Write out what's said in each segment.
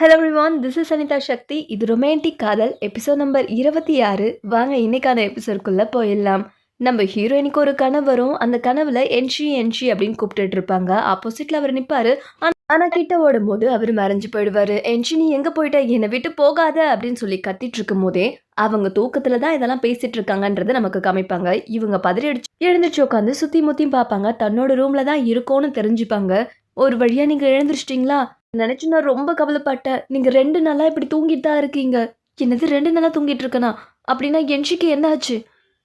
Hello Rivan this is Anitha Shakti இது romantic காதல் episode number இருபத்தி ஆறு. வாங்க இன்னைக்கான எபிசோட்குள்ளே போயிடலாம். நம்ம ஹீரோயினுக்கு ஒரு கனவு வரும். அந்த கனவுல என்ஷி என்ஷி அப்படின்னு கூப்பிட்டுட்டு இருப்பாங்க. ஆப்போசிட்ல அவர் நிற்பாரு ஆனால் கிட்ட ஓடும் போது அவர் மறைஞ்சு போயிடுவாரு. என்ஷி நீ எங்கே போயிட்ட? என்னை விட்டு போகாத அப்படின்னு சொல்லி கத்திட்டு இருக்கும் போதே அவங்க தூக்கத்துல தான் இதெல்லாம் பேசிட்டு இருக்காங்கன்றதை நமக்கு காமிப்பாங்க. இவங்க பதறி அடிச்சு எழுந்திரிச்சு உட்காந்து சுத்தி முத்தியும் பார்ப்பாங்க. தன்னோட ரூம்ல தான் இருக்கோன்னு தெரிஞ்சுப்பாங்க. ஒரு வழியா நீங்க எழுந்திரிச்சிட்டிங்களா? நினைச்சு நான் ரொம்ப கவலைப்பட்டேன் நீங்கள் ரெண்டு நாளாக இப்படி தூங்கிட்டு தான் இருக்கீங்க. என்னது ரெண்டு நாளாக தூங்கிட்டு இருக்கனா? அப்படின்னா என்ஷிக்கு என்ன ஆச்சு?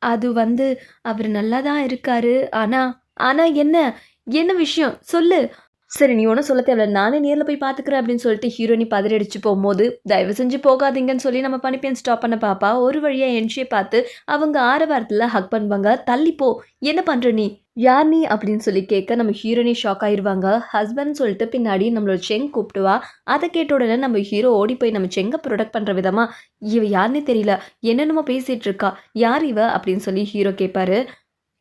அது வந்து அவர் நல்லா தான் இருக்காரு. ஆனால் ஆனால் என்ன? என்ன விஷயம்? சொல்லு. சரி நீ ஒன்றும் சொல்ல தேவையில்ல. நானே நேரில் போய் பார்த்துக்கிறேன் அப்படின்னு சொல்லிட்டு ஹீரோயினி பதறடிச்சு போகும்போது தயவு செஞ்சு போகாதீங்கன்னு சொல்லி நம்ம பனிப்பேன் ஸ்டாப் பண்ண பாப்பா. ஒரு வழியாக என்ஷியை பார்த்து அவங்க ஆரவாரத்தில் ஹக் பண்ணுவாங்க. தள்ளி போ. என்ன பண்ணுற நீ? யார் நீ? அப்படின்னு சொல்லி கேட்க நம்ம ஹீரோனி ஷாக் ஆயிடுவாங்க ஹஸ்பண்ட் சொல்லிட்டு பின்னாடி நம்மளோட செங் கூப்பிடுவா. அதை கேட்ட உடனே நம்ம ஹீரோ ஓடி போய் நம்ம செங்கை ப்ரொடக்ட் பண்ணுற விதமா இவ யாருன்னே தெரியல. என்னென்னமோ பேசிகிட்டு இருக்கா. யார் இவ? அப்படின்னு சொல்லி ஹீரோ கேட்பாரு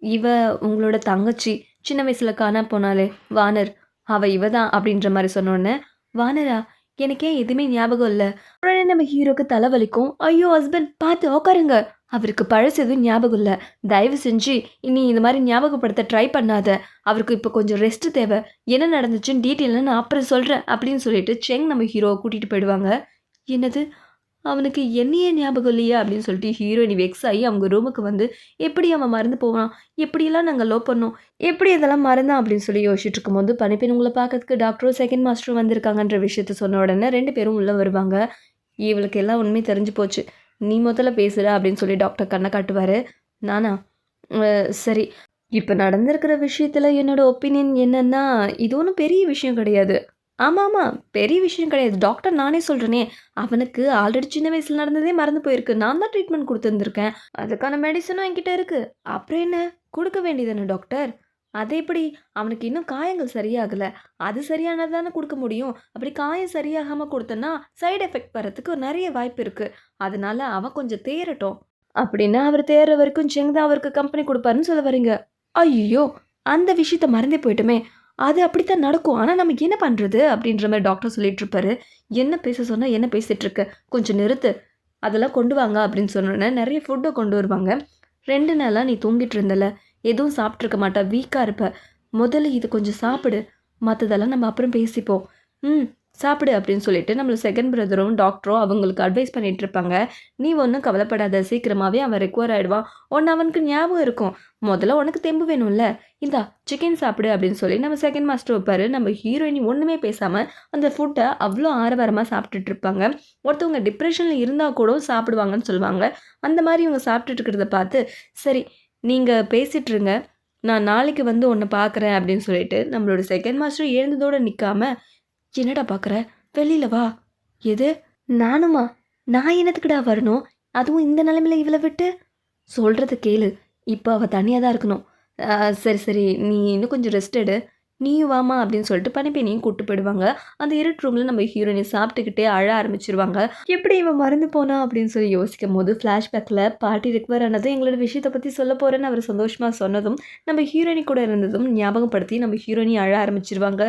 இவ உங்களோட தங்கச்சி. சின்ன வயசில் காணா போனாலே வானர் அவள் இவ தான் அப்படின்ற மாதிரி சொன்னோன்னே வானரா எனக்கே எதுவுமே ஞாபகம் இல்லை. உடனே நம்ம ஹீரோக்கு தலைவலிக்கும். ஐயோ ஹஸ்பண்ட் பார்த்து உட்காருங்க அவருக்கு பழசு எதுவும் ஞாபகம் இல்லை. தயவு செஞ்சு இனி இந்த மாதிரி ஞாபகப்படுத்த ட்ரை பண்ணாத. அவருக்கு இப்போ கொஞ்சம் ரெஸ்ட் தேவை. என்ன நடந்துச்சுன்னு டீட்டெயிலாக நான் அப்புறம் சொல்கிறேன் அப்படின்னு சொல்லிட்டு செங் நம்ம ஹீரோவை கூட்டிகிட்டு போயிடுவாங்க. என்னது? அவனுக்கு என்னையே ஞாபகம் இல்லையா அப்படின்னு சொல்லிட்டு ஹீரோயினி வெக்ஸ் ஆகி அவங்க ரூமுக்கு வந்து எப்படி அவன் மறந்து போவான்? எப்படியெல்லாம் நாங்கள் லோ பண்ணோம்? எப்படி இதெல்லாம் மறந்தான்? அப்படின்னு சொல்லி யோசிச்சுட்டு இருக்கும்போது பனிப்பெண் உங்களை பார்க்கறதுக்கு டாக்டரும் செகண்ட் மாஸ்டரும் வந்திருக்காங்கன்ற விஷயத்த சொன்ன உடனே ரெண்டு பேரும் உள்ளே வருவாங்க. இவளுக்கு எல்லாம் உண்மை தெரிஞ்சு போச்சு. நீ முதல்ல பேசுகிற அப்படின்னு சொல்லி டாக்டர் கண்ணை காட்டுவார். நானா? சரி. இப்போ நடந்திருக்கிற விஷயத்தில் என்னோட ஒப்பீனியன் என்னன்னா இது ஒன்றும் பெரிய விஷயம் கிடையாது. ஆமாம் ஆமாம் பெரிய விஷயம் கிடையாது. டாக்டர் நானே சொல்கிறேனே அவனுக்கு ஆல்ரெடி சின்ன வயசில் நடந்ததே மறந்து போயிருக்கு. நான் தான் ட்ரீட்மெண்ட் கொடுத்துருந்துருக்கேன். அதுக்கான மெடிசனும் என்கிட்ட இருக்குது அப்புறம் என்ன? கொடுக்க வேண்டியதானே டாக்டர் அது எப்படி? அவனுக்கு இன்னும் காயங்கள் சரியாகலை. அது சரியானது தானே கொடுக்க முடியும். அப்படி காயம் சரியாகாமல் கொடுத்தனா சைடு எஃபெக்ட் வரத்துக்கு நிறைய வாய்ப்பு இருக்குது அதனால அவன் கொஞ்சம் தேரட்டும் அப்படின்னா அவர் தேர்ற வரைக்கும் செங் தான் அவருக்கு கம்பெனி கொடுப்பாருன்னு சொல்ல வரீங்க. ஐயோ அந்த விஷயத்த மறந்தே போயிட்டுமே. அது அப்படித்தான் நடக்கும். ஆனால் நம்ம என்ன பண்ணுறது அப்படின்ற மாதிரி டாக்டர் சொல்லிட்டு என்ன பேச சொன்னால் என்ன பேசிகிட்ருக்க கொஞ்சம் நிறுத்து. அதெல்லாம் கொண்டு வாங்க அப்படின்னு சொன்னோன்னே நிறைய ஃபுட்டை கொண்டு வருவாங்க. ரெண்டு நாளாக நீ தூங்கிட்டு இருந்தல? எதுவும் சாப்பிட்ருக்க மாட்டா? வீக்காக இருப்ப. முதல்ல இது கொஞ்சம் சாப்பிடு. மற்றதெல்லாம் நம்ம அப்புறம் பேசிப்போம். ம் சாப்பிடு அப்படின்னு சொல்லிட்டு நம்மள செகண்ட் பிரதரும் டாக்டரும் அவங்களுக்கு அட்வைஸ் பண்ணிட்டு இருப்பாங்க. நீ ஒன்றும் கவலைப்படாத சீக்கிரமாகவே அவன் ரெக்வர் ஆகிடுவான் ஒன்று அவனுக்கு ஞாபகம் இருக்கும். முதல்ல உனக்கு தெம்பு வேணும்ல. இந்தா சிக்கன் சாப்பிடு அப்படின்னு சொல்லி நம்ம செகண்ட் மாஸ்டர் வைப்பார். நம்ம ஹீரோயினி ஒன்றுமே பேசாமல் அந்த ஃபுட்டை அவ்வளோ ஆரவாரமாக சாப்பிட்டுட்டு இருப்பாங்க. ஒருத்தவங்க டிப்ரெஷனில் இருந்தால் கூட சாப்பிடுவாங்கன்னு சொல்லுவாங்க. அந்த மாதிரி இவங்க சாப்பிட்டுட்டு இருக்கிறத பார்த்து சரி நீங்கள் பேசிட்டுருங்க நான் நாளைக்கு வந்து ஒன்று பார்க்குறேன் அப்படின்னு சொல்லிட்டு நம்மளோட செகண்ட் மாஸ்டர் எழுந்ததோடு நிற்காமல் என்னடா பார்க்குற வெளியில வா. எது? நானுமா? நான் என்னத்துக்குடா வரணும்? அதுவும் இந்த நிலமையில இவளை விட்டு? சொல்கிறத கேளு. இப்போ அவள் தனியாக தான் இருக்கணும். சரி சரி. நீ இன்னும் கொஞ்சம் ரெஸ்ட் எடு. நீயும் வாமா அப்படின்னு சொல்லிட்டு பனிப்பெண்ணையும் கூட்டு போயிடுவாங்க. அந்த இருட்டு ரூமில் நம்ம ஹீரோயினை சாப்பிட்டுக்கிட்டே அழ ஆரம்பிச்சிருவாங்க. எப்படி இவன் மறந்து போனா அப்படின்னு சொல்லி யோசிக்கும் போது ஃப்ளாஷ்பேக்கில் பாட்டி ரெக்வர் ஆனதும் எங்களோட விஷயத்தை பற்றி சொல்ல போகிறேன்னு அவர் சந்தோஷமாக சொன்னதும் நம்ம ஹீரோயினி கூட இருந்ததும் ஞாபகப்படுத்தி நம்ம ஹீரோயினி அழ ஆரம்பிச்சிருவாங்க.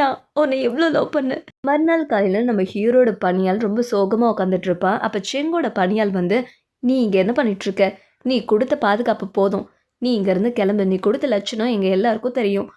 நான் உன்னை எவ்வளோ லவ் பண்ணேன். மறுநாள் காலையில் நம்ம ஹீரோட பணியால் ரொம்ப சோகமாக உட்காந்துட்டு இருப்பான் அப்போ செங்கோட பணியால் வந்து நீ இங்கே என்ன பண்ணிகிட்ருக்க நீ கொடுத்த பாதுகாப்பு போதும். நீ இங்கேருந்து கிளம்பு. நீ கொடுத்த லட்சணம் எங்கள் எல்லாருக்கும் தெரியும்.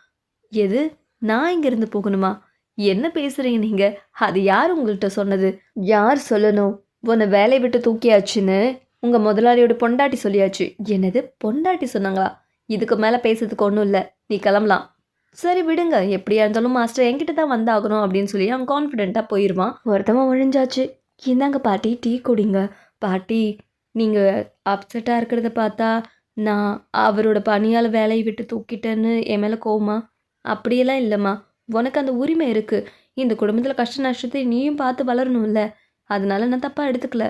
எது? நான் இங்கேருந்து போகணுமா? என்ன பேசுகிறீங்க நீங்கள் அது யார் உங்கள்கிட்ட சொன்னது? யார் சொல்லணும்? உன்னை வேலையை விட்டு தூக்கியாச்சுன்னு உங்கள் முதலாளியோட பொண்டாட்டி சொல்லியாச்சு. என்னது? பொண்டாட்டி சொன்னாங்களா? இதுக்கு மேலே பேசுறதுக்கு ஒன்றும் இல்லை. நீ கிளம்பலாம். சரி விடுங்க. எப்படியா இருந்தாலும் மாஸ்டர் என்கிட்ட தான் வந்தாகணும் அப்படின்னு சொல்லி அவன் கான்ஃபிடென்ட்டாக போயிடுவான் ஒருத்தவன் ஒழிஞ்சாச்சு. இந்தாங்க பாட்டி டீ குடிங்க. பாட்டி நீங்கள் அப்செட்டாக இருக்கிறத பார்த்தா நான் அவரோட பணியால் வேலையை விட்டு தூக்கிட்டேன்னு என் மேலே கோவமா? அப்படியெல்லாம் இல்லைம்மா. உனக்கு அந்த உரிமை இருக்குது இந்த குடும்பத்தில் கஷ்ட நஷ்டத்தை நீயும் பார்த்து வளரணும்ல. அதனால நான் தப்பாக எடுத்துக்கல.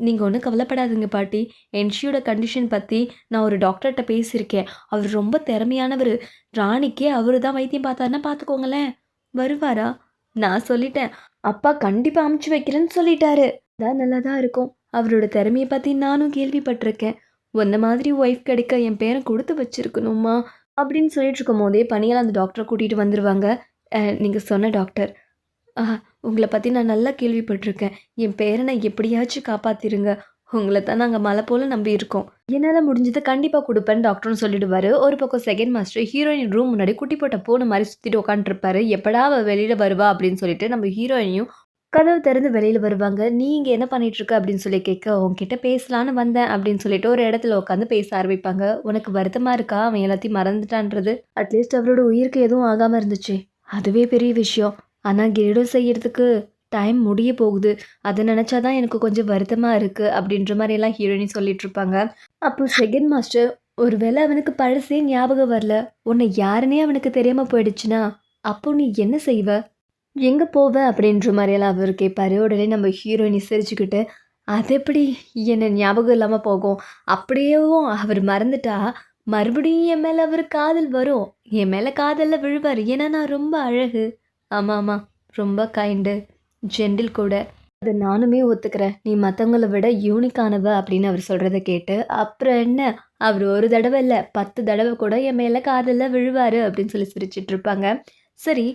நீங்கள் ஒன்றும் கவலைப்படாதீங்க பாட்டி. என்ஷியோட கண்டிஷன் பற்றி நான் ஒரு டாக்டர்கிட்ட பேசியிருக்கேன். அவர் ரொம்ப திறமையானவர். ராணிக்கே அவர் தான் வைத்தியம் பார்த்தாருன்னா பார்த்துக்கோங்களேன். வருவாரா? நான் சொல்லிட்டேன். அப்பா கண்டிப்பாக அமுச்சு வைக்கிறேன்னு சொல்லிட்டாரு. தான் நல்லா தான் இருக்கும். அவரோட திறமையை பற்றி நானும் கேள்விப்பட்டிருக்கேன். உன்ன மாதிரி ஒய்ஃப் கிடைக்க என் பேரை கொடுத்து வச்சிருக்கணுமா? அப்படின்னு சொல்லிட்டு இருக்கும் போதே பணியால் அந்த டாக்டரை கூட்டிகிட்டு வந்துடுவாங்க நீங்கள் சொன்ன டாக்டர் உங்களை பற்றி நான் நல்லா கேள்விப்பட்டிருக்கேன். என் பேரனை எப்படியாச்சும் காப்பாத்திருங்க. உங்களை தான் நாங்கள் மலை போல் நம்பி இருக்கோம். என்னால் முடிஞ்சதை கண்டிப்பாக கொடுப்பேன் டாக்டர்னு சொல்லிடுவாரு. ஒரு பக்கம் செகண்ட் மாஸ்டர் ஹீரோயின் ரூம் முன்னாடி குட்டி போட்ட பூனை மாதிரி சுற்றிட்டு உட்காந்துருப்பாரு எப்படா அவள் வெளியில் வருவா அப்படின்னு சொல்லிட்டு நம்ம ஹீரோயினையும் கதவு திறந்து வெளியில் வருவாங்க. நீ இங்கே என்ன பண்ணிகிட்ருக்க அப்படின்னு சொல்லி கேட்க உங்ககிட்ட பேசலான்னு வந்தேன் அப்படின்னு சொல்லிட்டு ஒரு இடத்துல உட்காந்து பேச ஆரம்பிப்பாங்க. உனக்கு வருத்தமாக இருக்கா? அவன் எல்லாத்தையும் மறந்துட்டான்றது? அட்லீஸ்ட் அவரோட உயிருக்கு எதுவும் ஆகாமல் இருந்துச்சு. அதுவே பெரிய விஷயம். ஆனால் கிரீடம் செய்கிறதுக்கு டைம் முடிய போகுது. அதை நினச்சாதான் எனக்கு கொஞ்சம் வருத்தமாக இருக்குது அப்படின்ற மாதிரியெல்லாம் ஹீரோயினி சொல்லிட்டு இருப்பாங்க. அப்போ செகண்ட் மாஸ்டர் ஒருவேளை அவனுக்கு பழசே ஞாபகம் வரல. உன்னை யாருன்னே அவனுக்கு தெரியாமல் போயிடுச்சுன்னா அப்போ நீ என்ன செய்வ? எங்கே போவ? அப்படின்ற மாதிரியெல்லாம் அவர் கேட்பாரு உடனே நம்ம ஹீரோயினி சிரிச்சுக்கிட்டு அது எப்படி? என்ன ஞாபகம் இல்லாமல் போகும். அப்படியேவும் அவர் மறந்துட்டா மறுபடியும் என் மேலே அவர் காதல் வரும். என் மேலே காதலில் விழுவார். ஏன்னா நான் ரொம்ப அழகு. ஆமாம் ஆமாம் ரொம்ப கைண்டு ஜென்டில் கூட. அதை நானுமே ஒத்துக்கிறேன். நீ மற்றவங்கள விட யூனிக்கானவ அப்படின்னு அவர் சொல்கிறத கேட்டு அப்புறம் என்ன? அவர் ஒரு தடவை இல்லை பத்து தடவை கூட என் மேலே காதலில் விழுவார் அப்படின்னு சொல்லி சிரிச்சிட்டு இருப்பாங்க. சரி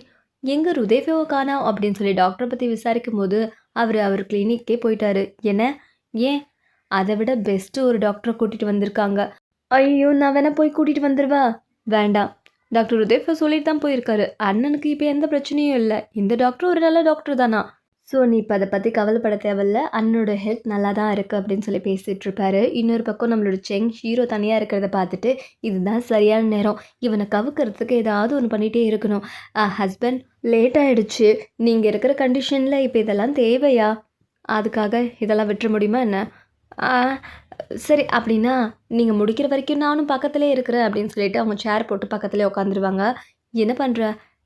எங்கே ருதேஃபேவோ காணா அப்படின்னு சொல்லி டாக்டரை பற்றி விசாரிக்கும் போது அவர் அவர் கிளினிக்கே போயிட்டாரு. என்ன? ஏன்? அதை விட பெஸ்ட்டு ஒரு டாக்டரை கூட்டிகிட்டு வந்திருக்காங்க. ஐயோ நான் வேணா போய் கூட்டிகிட்டு வந்துடுவா வேண்டாம். டாக்டர் ருதேஃபோ சொல்லிட்டு தான் போயிருக்காரு. அண்ணனுக்கு இப்போ எந்த பிரச்சனையும் இல்லை. இந்த டாக்டர் ஒரு நல்ல டாக்டர் தானா? ஸோ நீ இப்போ அதை பற்றி கவலைப்பட தேவையில்ல. அண்ணனோட ஹெல்த் நல்லா தான் இருக்குது அப்படின்னு சொல்லி பேசிகிட்டு இருப்பாரு. இன்னொரு பக்கம் நம்மளோட செங் ஹீரோ தனியாக இருக்கிறத பார்த்துட்டு இதுதான் சரியான நேரம். இவனை கவுக்கிறதுக்கு ஏதாவது ஒன்று பண்ணிகிட்டே இருக்கணும். ஹஸ்பண்ட் லேட் ஆகிடுச்சு நீங்கள் இருக்கிற கண்டிஷனில் இப்போ இதெல்லாம் தேவையா? அதுக்காக இதெல்லாம் விட்டுற முடியுமா என்ன? சரி அப்படின்னா நீங்கள் முடிக்கிற வரைக்கும் நானும் பக்கத்துலேயே இருக்கிறேன் அப்படின்னு சொல்லிட்டு அவங்க சேர் போட்டு பக்கத்துலேயே உட்காந்துருவாங்க என்ன பண்ணுற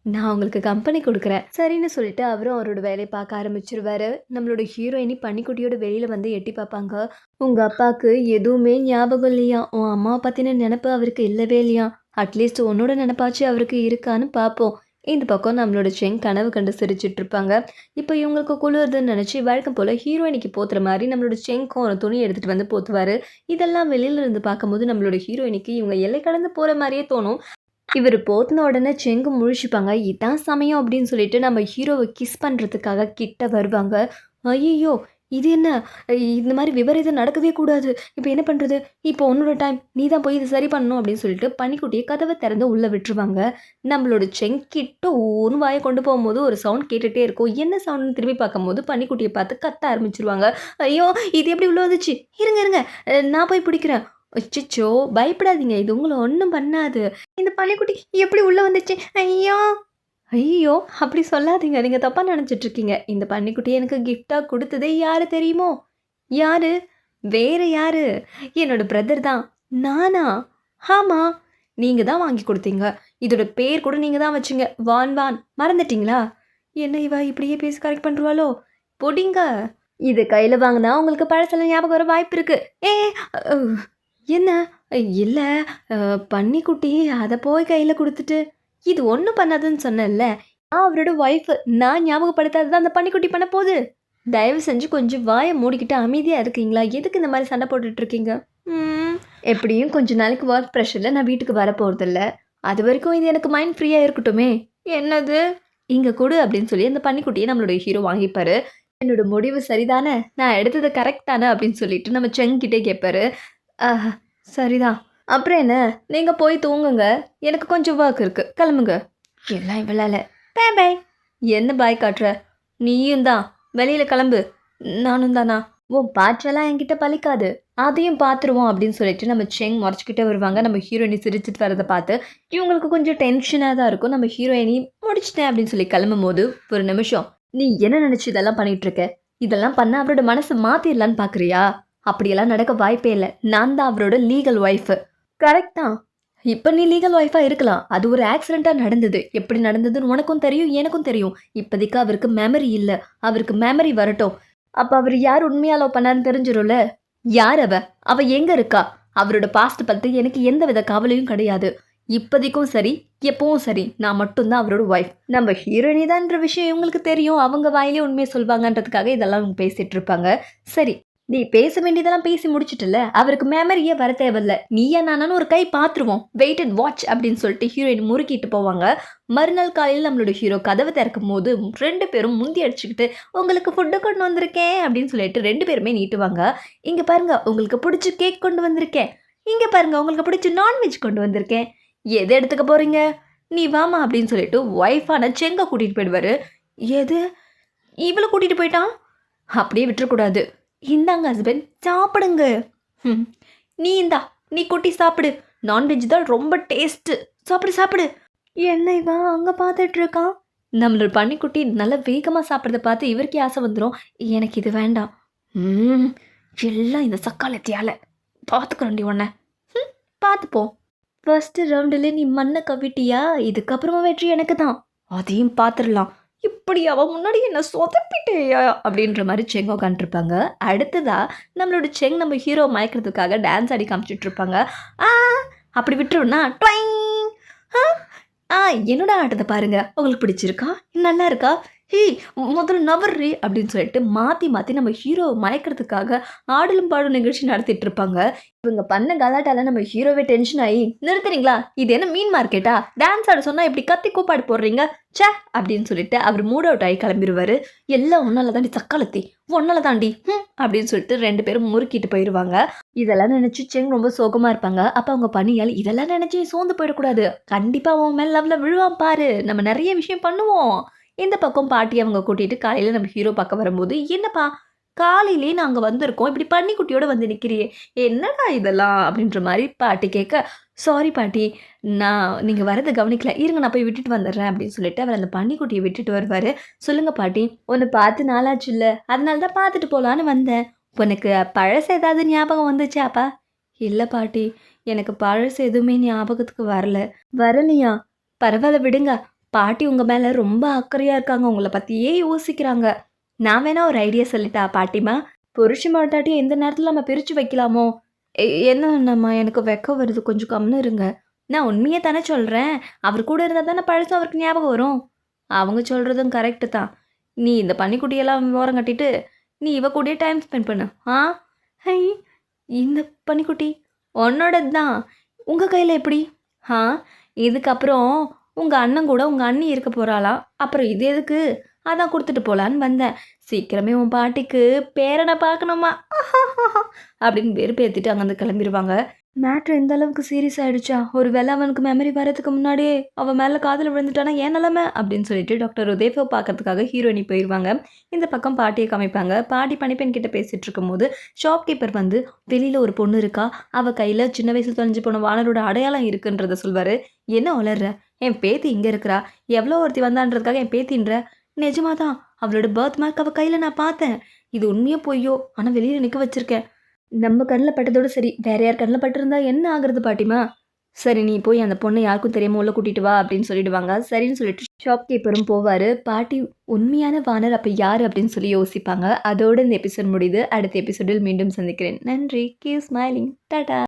நான் உங்களுக்கு கம்பெனி கொடுக்குறேன். சரின்னு சொல்லிட்டு அவரும் அவரோட வேலையை பார்க்க ஆரம்பிச்சிருவாரு. நம்மளோட ஹீரோயினி பன்னிக்குட்டியோட வெளியில் வந்து எட்டி பார்ப்பாங்க. உங்கள் அப்பாவுக்கு எதுவுமே ஞாபகம் இல்லையா? உன் அம்மாவை பற்றின நினப்பு அவருக்கு இல்லவே இல்லையா? அட்லீஸ்ட் உன்னோட நினப்பாச்சு அவருக்கு இருக்கான்னு பார்ப்போம். இந்த பக்கம் நம்மளோட செங் கனவு கண்டு சிரிச்சிட்டு இருப்பாங்க இப்போ இவங்களுக்கு குளிருதுன்னு நினச்சி வழக்கம் போல் ஹீரோயினிக்கு போத்துற மாதிரி நம்மளோட செங்கும் ஒரு துணி எடுத்துகிட்டு வந்து போத்துவார். இதெல்லாம் வெளியில இருந்து பார்க்கும்போது நம்மளோட ஹீரோயினிக்கு இவங்க எல்லை கடந்து போகிற மாதிரியே தோணும். இவர் போத்தின உடனே செங்கு முழிச்சுப்பாங்க. இதான் சமயம் அப்படின்னு சொல்லிட்டு நம்ம ஹீரோவை கிஸ் பண்ணுறதுக்காக கிட்ட வருவாங்க. ஐயோ இது என்ன? இந்த மாதிரி விபரீதம் நடக்கவே கூடாது. இப்போ என்ன பண்ணுறது இப்போ உன்னோட டைம் நீ தான் போய் இதை சரி பண்ணணும் அப்படின்னு சொல்லிட்டு பனிக்குட்டியை கதவை திறந்து உள்ளே விட்டுருவாங்க. நம்மளோட செங்கிட்ட ஒன்று வாயை கொண்டு போகும்போது ஒரு சவுண்ட் கேட்டுகிட்டே இருக்கும். என்ன சவுண்ட்னு திரும்பி பார்க்கும்போது பனிக்குட்டியை பார்த்து கத்த ஆரம்பிச்சிருவாங்க. ஐயோ இது எப்படி உள்ளே வந்துச்சு? இருங்க இருங்க. நான் போய் பிடிக்கிறேன். அச்சோ பயப்படாதீங்க. இது உங்களை ஒன்றும் பண்ணாது. இந்த பன்னிக்குட்டி எப்படி உள்ளே வந்துச்சு? ஐயோ. ஐயோ அப்படி சொல்லாதீங்க. நீங்கள் தப்பாக நினச்சிட்டு இருக்கீங்க இந்த பன்னிக்குட்டியை எனக்கு கிஃப்டாக கொடுத்ததே யார் தெரியுமோ? யார்? வேறு யாரு? என்னோடய பிரதர் தான். நானா? ஆமாம் நீங்கள் தான் வாங்கி கொடுத்தீங்க. இதோட பேர் கூட நீங்கள் தான் வச்சுங்க. வான் வான். மறந்துட்டீங்களா? என்ன இவா இப்படியே பேசி கரெக்ட் பண்ணுருவாளோ பொடிங்க. இது கையில் வாங்கினா உங்களுக்கு பழசெல்லாம் ஞாபகம் வர வாய்ப்பு இருக்குது ஏ என்ன? இல்லை பன்னிக்குட்டி அதை போய் கையில் கொடுத்துட்டு இது ஒன்றும் பண்ணாதுன்னு சொன்னேன்ல. நான் அவரோட ஒய்ஃப் நான் ஞாபகப்படுத்தாததான் அந்த பன்னிக்குட்டி பண்ண போகுது. தயவு செஞ்சு கொஞ்சம் வாயை மூடிக்கிட்டு அமைதியாக இருக்கீங்களா? எதுக்கு இந்த மாதிரி சண்டை போட்டுட்ருக்கீங்க எப்படியும் கொஞ்ச நாளைக்கு ஒர்க் ப்ரெஷரில் நான் வீட்டுக்கு வர போகிறதில்ல அது வரைக்கும் இது எனக்கு மைண்ட் ஃப்ரீயாக இருக்கட்டுமே. என்னது? இங்கே கொடு அப்படின்னு சொல்லி அந்த பன்னிக்குட்டியை நம்மளோட ஹீரோ வாங்கிப்பாரு. என்னோட முடிவு சரிதானே? நான் எடுத்தது கரெக்டானே அப்படின்னு சொல்லிட்டு நம்ம செங்கிட்டே கேட்பாரு சரிதான். அப்புறம் என்ன? நீங்கள் போய் தூங்குங்க. எனக்கு கொஞ்சம் ஒர்க் இருக்குது கிளம்புங்க. எல்லாம் இவ்வளோ பே பை என்ன பாய் காட்டுற? நீயும் தான். வெளியில் கிளம்பு. நானும் தானா? உன் பாற்றெல்லாம் என்கிட்ட பழிக்காது. அதையும் பார்த்துருவோம் அப்படின்னு சொல்லிட்டு நம்ம செங் முறைச்சிக்கிட்டே வருவாங்க. நம்ம ஹீரோயினி சிரிச்சிட்டு வரதை பார்த்து இவங்களுக்கு கொஞ்சம் டென்ஷனாக தான் இருக்கும். நம்ம ஹீரோயினி முடிச்சிட்டேன் அப்படின்னு சொல்லி கிளம்பும் போது ஒரு நிமிஷம் நீ என்ன நினச்சி இதெல்லாம் பண்ணிகிட்ருக்க இதெல்லாம் பண்ண அவரோட மனசை மாற்றிடலான்னு பார்க்குறியா அப்படியெல்லாம் நடக்க வாய்ப்பே இல்லை. நான் தான் அவரோட லீகல் ஒய்ஃபு கரெக்ட் தான். இப்போ நீ லீகல் ஒய்ஃபாக இருக்கலாம். அது ஒரு ஆக்சிடெண்ட்டாக நடந்தது. எப்படி நடந்ததுன்னு உனக்கும் தெரியும் எனக்கும் தெரியும். இப்போதைக்கு அவருக்கு மெமரி இல்லை. அவருக்கு மெமரி வரட்டும். அப்போ அவர் யார் உண்மையாக லவ் பண்ணாருன்னு தெரிஞ்சிடும்ல யார் அவ? அவ எங்கே இருக்கா? அவரோட பாஸ்ட் பற்றி எனக்கு எந்த வித கவலையும் கிடையாது. இப்போதைக்கும் சரி எப்பவும் சரி. நான் மட்டும்தான் அவரோட ஒய்ஃப் நம்ம ஹீரோயினி தான்ற விஷயம் இவங்களுக்கு தெரியும். அவங்க வாயிலே உண்மையை சொல்வாங்கன்றதுக்காக இதெல்லாம் அவங்க பேசிகிட்டு இருப்பாங்க. சரி. நீ பேச வேண்டியதெல்லாம் பேசி முடிச்சிட்டல? அவருக்கு மெமரியே வர தேவையில்ல. நீயா நானும் ஒரு கை பார்த்துருவோம். வெயிட் அண்ட் வாட்ச் அப்படின்னு சொல்லிட்டு ஹீரோயின் முறுக்கிட்டு போவாங்க. மறுநாள் காலையில் நம்மளோட ஹீரோ கதவை திறக்கும் போது ரெண்டு பேரும் முந்தி அடிச்சுக்கிட்டு உங்களுக்கு ஃபுட்டு கொண்டு வந்திருக்கேன் அப்படின்னு சொல்லிட்டு ரெண்டு பேருமே நீட்டுவாங்க. இங்கே பாருங்க உங்களுக்கு பிடிச்ச கேக் கொண்டு வந்திருக்கேன். இங்கே பாருங்க உங்களுக்கு பிடிச்ச நான்வெஜ் கொண்டு வந்திருக்கேன். எது எடுத்துக்க போறீங்க? நீ வாமா அப்படின்னு சொல்லிட்டு ஒய்ஃபான செங்க கூட்டிகிட்டு போயிடுவாரு. எது? இவளை கூட்டிகிட்டு போயிட்டான்? அப்படியே விட்டுறக்கூடாது. இந்தாங்க ஹஸ்பண்ட் சாப்பிடுங்க. ம் நீ இந்தா நீ கொட்டி சாப்பிடு. நான்வெஜ் தான் ரொம்ப டேஸ்ட்டு சாப்பிடு சாப்பிடு. என்ன இவன் அங்கே பார்த்துட்டு இருக்கான்? நம்மளோட பன்னிக்குட்டி நல்லா வேகமாக சாப்பிட்றத பார்த்து இவருக்கே ஆசை வந்துடும் எனக்கு இது வேண்டாம். ம் எல்லாம் இந்த சக்காலத்தியால். பார்த்துக்கிறோண்டி உன்னை. ம் பார்த்துப்போம். ஃபர்ஸ்ட் ரவுண்டில் நீ மண்ணை கவிட்டியா இதுக்கப்புறமா வெற்றி எனக்கு தான். அதையும் பார்த்துடலாம். இப்படி அவள் முன்னாடி என்ன சொதப்பிட்டேயா? அப்படின்ற மாதிரி செங் உட்காந்துருப்பாங்க அடுத்ததாக நம்மளோட செங் நம்ம ஹீரோ மயக்கிறதுக்காக டான்ஸ் ஆடி காமிச்சிட்ருப்பாங்க ஆ அப்படி விட்டுருன்னா ட்வைங் ஆ ஆ என்னோட ஆட்டத்தை பாருங்கள் உங்களுக்கு பிடிச்சிருக்கா? நல்லா இருக்கா? ஹே முதல்ல நவர்றி அப்படின்னு சொல்லிட்டு மாற்றி மாற்றி நம்ம ஹீரோ மயக்கிறதுக்காக ஆடலும் பாடும் நிகழ்ச்சி நடத்திட்டு இருப்பாங்க. இவங்க பண்ண கலாட்டால நம்ம ஹீரோவே டென்ஷன் ஆகி நிறுத்துறீங்களா? இது என்ன மீன் மார்க்கெட்டா? டான்ஸ் ஆட சொன்னால் இப்படி கத்தி கூப்பாடு போடுறீங்க? ச்சே! அப்படின்னு சொல்லிட்டு அவர் மூட் அவுட் ஆகி கிளம்பிடுவார் எல்லாம் ஒன்றால் தாண்டி தக்காளத்தி ஒன்றால் தாண்டி ம் அப்படின்னு சொல்லிட்டு ரெண்டு பேரும் முறுக்கிட்டு போயிடுவாங்க இதெல்லாம் நினச்சி செங் ரொம்ப சோகமாக இருப்பாங்க. அப்போ அவங்க பணியால் இதெல்லாம் நினச்சி சோர்ந்து போயிடக்கூடாது. கண்டிப்பாக அவன் மேல் லவ்ல விழுவான் பாரு. நம்ம நிறைய விஷயம் பண்ணுவோம். இந்த பக்கம் பாட்டி அவங்க கூட்டிகிட்டு காலையில் நம்ம ஹீரோ பார்க்க வரும்போது என்னப்பா காலையிலே நாங்கள் வந்திருக்கோம். இப்படி பன்னிக்குட்டியோடு வந்து நிற்கிறியே என்னடா இதெல்லாம்? அப்படின்ற மாதிரி பாட்டி கேட்க சாரி பாட்டி நான் நீங்கள் வரதை கவனிக்கல. இருங்க நான் போய் விட்டுட்டு வந்துடுறேன் அப்படின்னு சொல்லிட்டு அவர் அந்த பன்னிக்குட்டியை விட்டுட்டு வருவார். சொல்லுங்கள் பாட்டி ஒன்று பார்த்து நாளாச்சு இல்லை. அதனால தான் பார்த்துட்டு போகலான்னு வந்தேன். உனக்கு பழசு ஏதாவது ஞாபகம் வந்துச்சாப்பா? இல்லை பாட்டி எனக்கு பழசு எதுவுமே ஞாபகத்துக்கு வரல. வரலையா? பரவாயில்ல விடுங்க. பாட்டி உங்கள் மேலே ரொம்ப அக்கறையாக இருக்காங்க. உங்களை பற்றியே யோசிக்கிறாங்க. நான் வேணா ஒரு ஐடியா சொல்லிட்டா பாட்டிமா? புருஷ மாட்டாட்டியும் எந்த நேரத்தில் நம்ம பிரித்து வைக்கலாமோ? என்னம்மா எனக்கு வெக்கம் வருது. கொஞ்சம் கம்னு இருங்க. நான் உண்மையை தானே சொல்கிறேன் அவர் கூட இருந்தால் தானே பழசும் அவருக்கு ஞாபகம் வரும். அவங்க சொல்கிறதும் கரெக்டு தான். நீ இந்த பன்னிக்குட்டியெல்லாம் ஓரம் கட்டிட்டு நீ இவ கூடயே டைம் ஸ்பெண்ட் பண்ணு. ஆ? ஹை இந்த பன்னிக்குட்டி? உன்னோடது தான் உங்கள் கையில் எப்படி? ஆ? இதுக்கப்புறம் உங்கள் அண்ணன் கூட உங்கள் அண்ணி இருக்க போகிறாளா அப்புறம் இது எதுக்கு? அதான் கொடுத்துட்டு போகலான்னு வந்தேன். சீக்கிரமே உன் பாட்டிக்கு பேரனை பார்க்கணுமா? அப்படின்னு வெறுப்பேற்றிட்டு அங்கேருந்து கிளம்பிடுவாங்க. மேட்ரு எந்த அளவுக்கு சீரியஸ் ஆயிடுச்சா? ஒரு வேளை அவனுக்கு மெமரி வரதுக்கு முன்னாடியே அவன் மேலே காதில் விழுந்துட்டானா? ஏன் நிலமை? அப்படின்னு சொல்லிட்டு டாக்டர் உதயவை பார்க்கறதுக்காக ஹீரோயினி போயிடுவாங்க இந்த பக்கம் பாட்டியை காமிப்பாங்க. பாட்டி பணிப்பெண் கிட்ட பேசிட்டு இருக்கும்போது ஷாப்கீப்பர் வந்து வெளியில் ஒரு பொண்ணு இருக்கா? அவள் கையில் சின்ன வயசுல தொலைஞ்சு போன வானரோட அடையாளம் இருக்குன்றத சொல்வார். என்ன உளர்ற? என் பேத்தி இங்கே இருக்கிறா. எவ்வளோ ஒருத்தி வந்தான்றதுக்காக என் பேத்தின்ற? நிஜமாதான். அவளோட பர்த் மார்க் அவள் கையில் நான் பார்த்தேன். இது உண்மையோ பொய்யோ? ஆனால் வெளியில் நிற்க வச்சிருக்கேன். நம்ம கண்ணில் பட்டதோடு சரி வேற யார் கண்ணில் பட்டிருந்தா என்ன ஆகுறது பாட்டிமா? சரி நீ போய் அந்த பொண்ணை யாருக்கும் தெரியாமல் உள்ள கூட்டிட்டு வா அப்படின்னு சொல்லிடுவாங்க. சரின்னு சொல்லிட்டு ஷாப் கீப்பரும் போவார். பாட்டி உண்மையான வானர் அப்போ யார் அப்படின்னு சொல்லி யோசிப்பாங்க. அதோட இந்த எபிசோட் முடியுது. அடுத்த எபிசோடில் மீண்டும் சந்திக்கிறேன். நன்றி. K smiling Tata